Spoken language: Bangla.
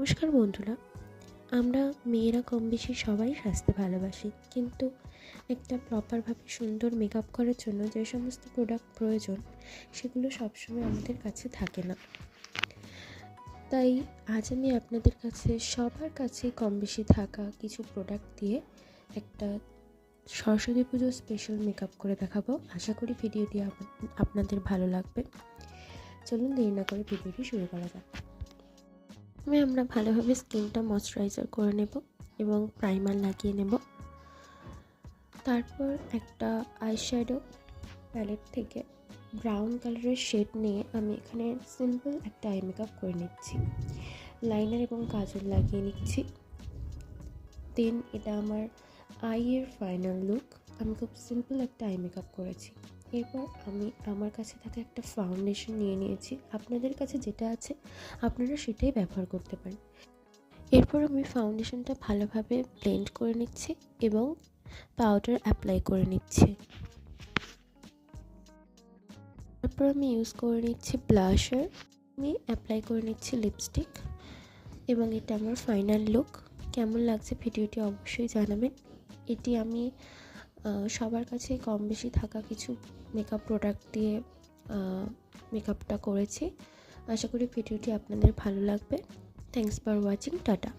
নমস্কার বন্ধুরা, আমরা মেয়েরা কম বেশি সবাই সাজতে ভালোবাসি, কিন্তু একটা প্রপারভাবে সুন্দর মেকআপ করার জন্য যে সমস্ত প্রোডাক্ট প্রয়োজন, সেগুলো সবসময় আমাদের কাছে থাকে না। তাই আজ আমি আপনাদের কাছে সবার কাছে কম বেশি থাকা কিছু প্রোডাক্ট দিয়ে একটা সরস্বতী পুজোর স্পেশাল মেকআপ করে দেখাবো। আশা করি ভিডিওটি আপ- আপনাদের ভালো লাগবে। চলুন দেরি না করে ভিডিওটি শুরু করা যাক। প্রথমে আমরা ভালোভাবে স্কিনটা ময়শ্চারাইজার করে নেব এবং প্রাইমার লাগিয়ে নেব। তারপর একটা আইশ্যাডো প্যালেট থেকে ব্রাউন কালারের শেড নিয়ে আমি এখানে সিম্পল একটা আই মেকআপ করে নিচ্ছি। লাইনার এবং কাজল লাগিয়ে নিচ্ছি। দেন এটা আমার আইয়ের ফাইনাল লুক। আমি খুব সিম্পল একটা আই মেকআপ করেছি। এরপর আমি আমার কাছে থাকা একটা ফাউন্ডেশন নিয়ে নিয়েছি। আপনাদের কাছে যেটা আছে, আপনারা সেটাই ব্যবহার করতে পারেন। এরপর আমি ফাউন্ডেশনটা ভালোভাবে ব্লেন্ড করে নিচ্ছি এবং পাউডার অ্যাপ্লাই করে নিচ্ছি। তারপর আমি ইউজ করে নিচ্ছি ব্লাশার আমি অ্যাপ্লাই করে নিচ্ছি লিপস্টিক এবং এটা আমার ফাইনাল লুক কেমন লাগছে ভিডিওটি অবশ্যই জানাবেন। এটি আমি সবার কাছে কম বেশি থাকা কিছু মেকআপ প্রোডাক্ট দিয়ে মেকআপটা করেছি। আশা করি ভিডিওটি আপনাদের ভালো লাগবে। Thanks for watching tata.